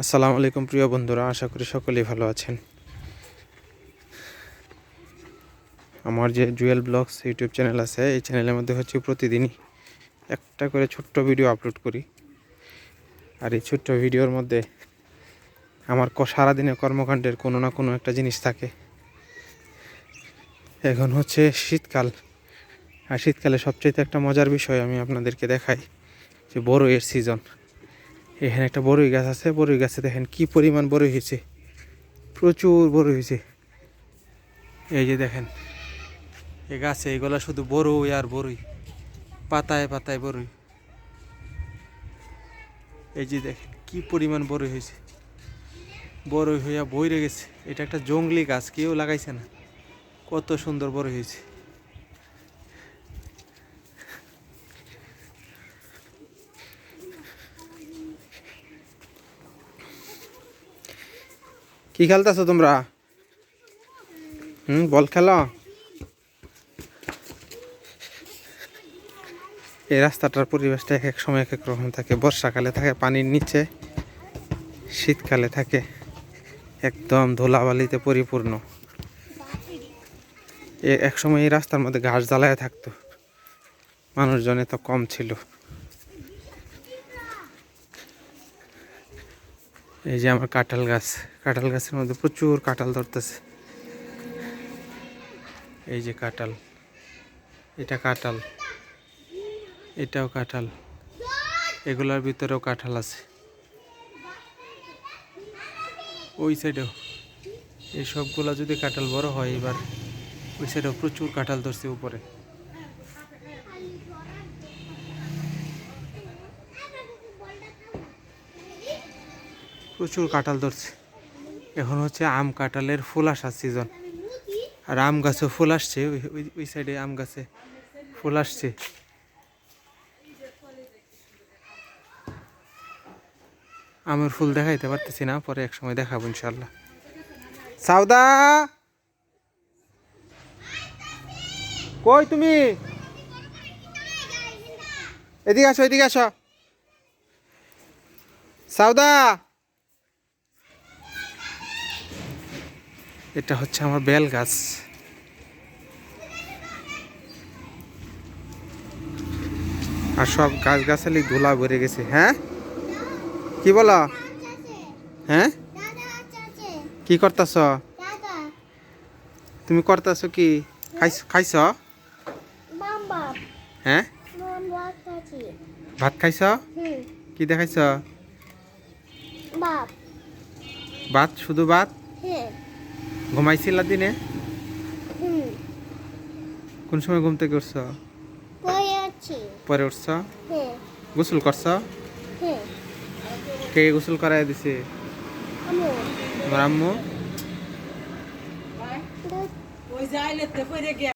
আসসালামু আলাইকুম প্রিয় বন্ধুরা, আশা করি সকলেই ভালো আছেন। আমার যে জুয়েল ব্লগস ইউটিউব চ্যানেল আছে, এই চ্যানেলের মধ্যে হচ্ছে প্রতিদিনই একটা করে ছোট্ট ভিডিও আপলোড করি। আর এই ছোট্ট ভিডিওর মধ্যে আমার সারাদিনের কর্মকাণ্ডের কোনো না কোনো একটা জিনিস থাকে। এখন হচ্ছে শীতকাল। আর শীতকালে সবচেয়ে একটা মজার বিষয় আমি আপনাদেরকে দেখাই, যে বড় এর সিজন এখানে একটা বড়ই গাছ আছে, বড়ই গাছে দেখেন কি পরিমাণ বড়ই হয়েছে। প্রচুর বড়ই হয়েছে। এই যে দেখেন, এই গাছে এগুলা শুধু বড়ই আর বড়ই, পাতায় পাতায় বড়ই। এই যে দেখেন কি পরিমাণ বড়ই হয়েছে। বড়ই হইয়া বইরে গেছে। এটা একটা জঙ্গলি গাছ, কেউ লাগাইছে না। কত সুন্দর বড় হয়েছে। কি খেলতেছো তোমরা? হুম, বল খেলো। এই রাস্তাটার পরিবেশটা এক এক সময় এক এক রকম থাকে। বর্ষাকালে থাকে, পানির নিচে, শীতকালে থাকে। একদম ধুলাবালিতে পরিপূর্ণ। এক সময় এই রাস্তার মধ্যে ঘাস জ্বালায় থাকতো। মানুষজনে তো কম ছিল। এই যে আমার কাঁঠাল গাছ, কাঁঠাল গাছের মধ্যে প্রচুর কাঁঠাল ধরতেছে। এই যে কাঁঠাল, এটা কাঁঠাল, এটাও কাঁঠাল, এগুলোর ভিতরেও কাঁঠাল আছে। ওই সাইডেও এই সবগুলা যদি কাঁঠাল বড় হয় এবার, ওই সাইডেও প্রচুর কাঁঠাল ধরছে উপরে। প্রচুর কাঁঠাল ধরছে। এখন হচ্ছে আম কাঁঠালের ফুল আসার সিজন আর আম গাছেও ফুল আসছে, ওই ওই সাইডে আম গাছে ফুল আসছে। আমের ফুল দেখাইতে পারতেছি না, পরে এক সময় দেখাবো ইনশাল্লাহ সাউদা! কই তুমি? এদিকে আসো এদিকে আসো। সাউদা! এটা হচ্ছে আমার বেল গাছ। আর সব গাছ গাছালি ধুলা ভরে গেছে হ্যাঁ? কি বলো? হ্যাঁ? কি করতেছ? তুমি করতেছ কি? খাইছ খাইছ? হ্যাঁ? ভাত খাইছ? কি দেখাইছ? ভাত শুধু ভাত? ঘুমাইছিলা দিনে? কোন সময় ঘুম থেকে উঠছ? পরে উঠছ? গোসল করছ? কে গোসল করাই দিছে? আম্মু।